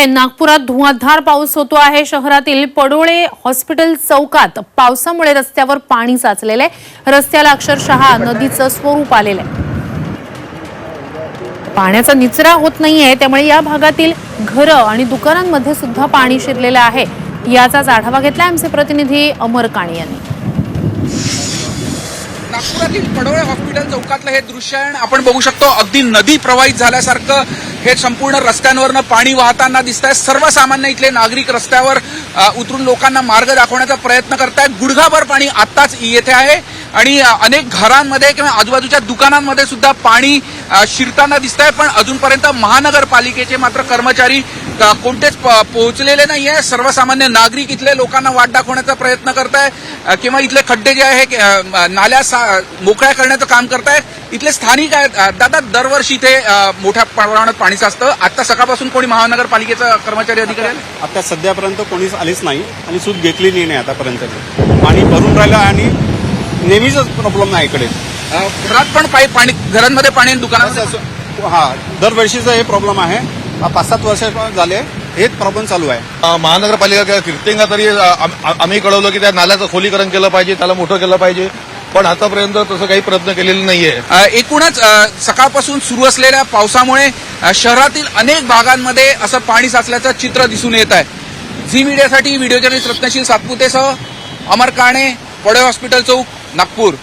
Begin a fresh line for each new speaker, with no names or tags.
आहे. नागपुरात धुवाधार पाऊस होतो आहे. शहरातील पडोळे हॉस्पिटल चौकात पावसामुळे रस्त्यावर पाणी साचलेलं आहे. रस्त्याला अक्षरशः नदीचं स्वरूप आलेलं आहे. पाण्याचा निचरा होत नाहीये. त्यामुळे या भागातील घरं आणि दुकानांमध्ये सुद्धा पाणी शिरलेलं आहे. याचाच आढावा घेतला आमचे प्रतिनिधी अमर काणे यांनी.
नागपुरातील पडोळे हॉस्पिटल चौकातलं हे दृश्य आहे आपण बघू शकतो. अगदी नदी प्रवाहित झाल्यासारखं हे संपूर्ण रस्त्यांवरनं पाणी वाहताना दिसत आहे सर्वसामान्य इथले नागरिक रस्त्यावर उतरून लोकांना मार्ग दाखवण्याचा प्रयत्न करतायत. गुडघाभर पाणी आत्ताच येथे आहे. आणि अनेक घरांमध्ये किंवा आजूबाजूच्या दुकानांमध्ये सुद्धा पाणी शिरताना दिसत आहे पण अजूनपर्यंत महानगरपालिकेचे मात्र कर्मचारी कोणतेच प- नाही आहे सर्वसामान्य नागरिक इथले लोकांना वाट दाखवण्याचा प्रयत्न करताय आहे किंवा इथले खड्डे जे आहे नाल्या सा- मोकळ्या करण्याचं काम करतायत इथले स्थानिक आहेत दादा दरवर्षी इथे मोठ्या प्रमाणात पाणी साचतं. आता सकाळपासून कोणी महानगरपालिकेचा कर्मचारी अधिकारी
आता सध्यापर्यंत कोणीच आलीच नाही आणि सूट घेतलेली नाही आतापर्यंत पाणी भरून राहिलं आणि नेहमीच प्रॉब्लेम आहे इकडे.
अ, घरात पण पाई- पाणी घरांमध्ये पाणी आणि
हा दरवर्षीचं हे प्रॉब्लेम आहे. हा पाच सात वर्ष झाले. हेच प्रॉब्लेम चालू आहे.
अ, महानगरपालिका किंवा कीर्तिंगा तरी अ, आम- आम- आम्ही कळवलं की त्या नाल्याचं खोलीकरण केलं पाहिजे त्याला मोठं केलं पाहिजे. पण आतापर्यंत तसं काही प्रयत्न केलेले नाहीये.
अ, एकूणच अ, सकाळपासून सुरू असलेल्या पावसामुळे अ, शहरातील अनेक भागांमध्ये असं पाणी साचल्याचं चित्र दिसून येत आहे. झी मीडियासाठी व्हिडिओ जर्नलिस्ट रत्नशील सातपुतेसह अमर काणे पडे हॉस्पिटल चौक. नागपूर.